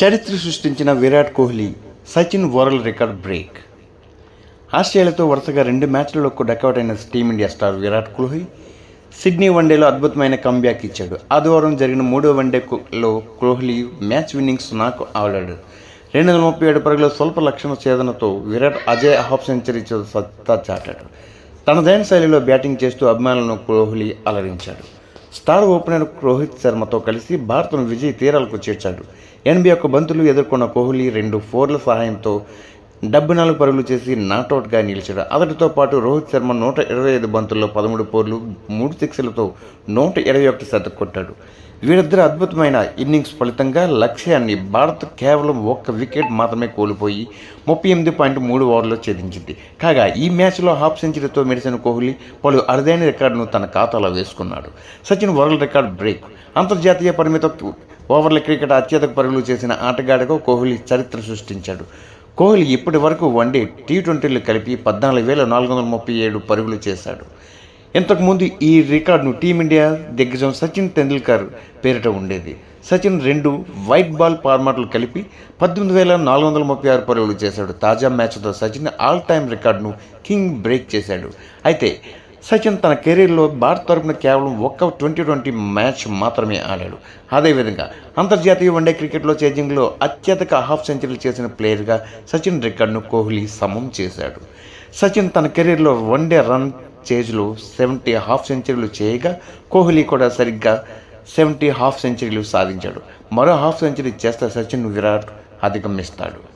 చరిత్ర సృష్టించిన Virat Kohli Sachin world record break. ఆస్ట్రేలియాతో వరుసగా రెండు మ్యాచ్లలో డకౌట్ అయిన Team India star Virat Kohli Sydney వన్డేలో అద్భుతమైన కంబ్యాక్ ఇచ్చాడు. ఆదివారం జరిగిన మూడో వన్డేలో కోహ్లీ మ్యాచ్ విన్నింగ్స్ నాకు ఆడాడు. రెండు వందల ముప్పై ఏడు పరుగుల స్వల్ప లక్షణ ఛేదనతో విరాట్ అజయ్ హాఫ్ సెంచరీ సత్తా చాటాడు. తనదైన శైలిలో బ్యాటింగ్ చేస్తూ అభిమానులను కోహ్లీ అలరించాడు. స్టార్ ఓపెనర్ రోహిత్ శర్మతో కలిసి భారత్ను విజయ తీరాలకు చేర్చాడు. ఎనభై ఒక్క బంతులు ఎదుర్కొన్న కోహ్లీ రెండు ఫోర్ల సహాయంతో డెబ్బై నాలుగు పరుగులు చేసి నాట్అవుట్గా నిలిచాడు. అతడితో పాటు రోహిత్ శర్మ నూట ఇరవై ఐదు బంతుల్లో పదమూడు పోర్లు మూడు సిక్స్లతో నూట ఇరవై ఒకటి శతకు కొట్టాడు. వీరిద్దరు అద్భుతమైన ఇన్నింగ్స్ ఫలితంగా లక్ష్యాన్ని భారత్ కేవలం ఒక్క వికెట్ మాత్రమే కోల్పోయి ముప్పై ఎనిమిది పాయింట్ మూడు ఓవర్లో ఛేదించింది. కాగా ఈ మ్యాచ్లో హాఫ్ సెంచరీతో మెరిసిన కోహ్లీ పలు అరుదైన రికార్డును తన ఖాతాలో వేసుకున్నాడు. Sachin world record break. అంతర్జాతీయ పరిమిత ఓవర్ల క్రికెట్ అత్యధిక పరుగులు చేసిన ఆటగాడిగా కోహ్లీ చరిత్ర సృష్టించాడు. కోహ్లీ ఇప్పటి వరకు వన్డే టీ ట్వంటీలు కలిపి పద్నాలుగు వేల నాలుగు వందల ముప్పై ఏడు పరుగులు చేశాడు. ఇంతకుముందు ఈ రికార్డును టీమిండియా దిగ్గజం సచిన్ టెండూల్కర్ పేరిట ఉండేది. సచిన్ రెండు వైట్ బాల్ ఫార్మాట్లు కలిపి పద్దెనిమిది వేల నాలుగు వందల ముప్పై ఆరు పరుగులు చేశాడు. తాజా మ్యాచ్తో సచిన్ ఆల్ టైమ్ రికార్డును కింగ్ బ్రేక్ చేశాడు. అయితే సచిన్ తన కెరీర్లో భారత్ తరపున కేవలం ఒక్క ట్వంటీ ట్వంటీ మ్యాచ్ మాత్రమే ఆడాడు. అదేవిధంగా అంతర్జాతీయ వన్డే క్రికెట్లో చేజింగ్లో అత్యధిక హాఫ్ సెంచరీలు చేసిన ప్లేయర్గా సచిన్ రికార్డును కోహ్లీ సమం చేశాడు. సచిన్ తన కెరీర్లో వన్డే రన్ చేజ్లో సెవెంటీ హాఫ్ సెంచరీలు చేయగా కోహ్లీ కూడా సరిగ్గా సెవెంటీ హాఫ్ సెంచరీలు సాధించాడు. మరో హాఫ్ సెంచరీ చేస్తే సచిన్ విరాట్ అధిగమిస్తాడు.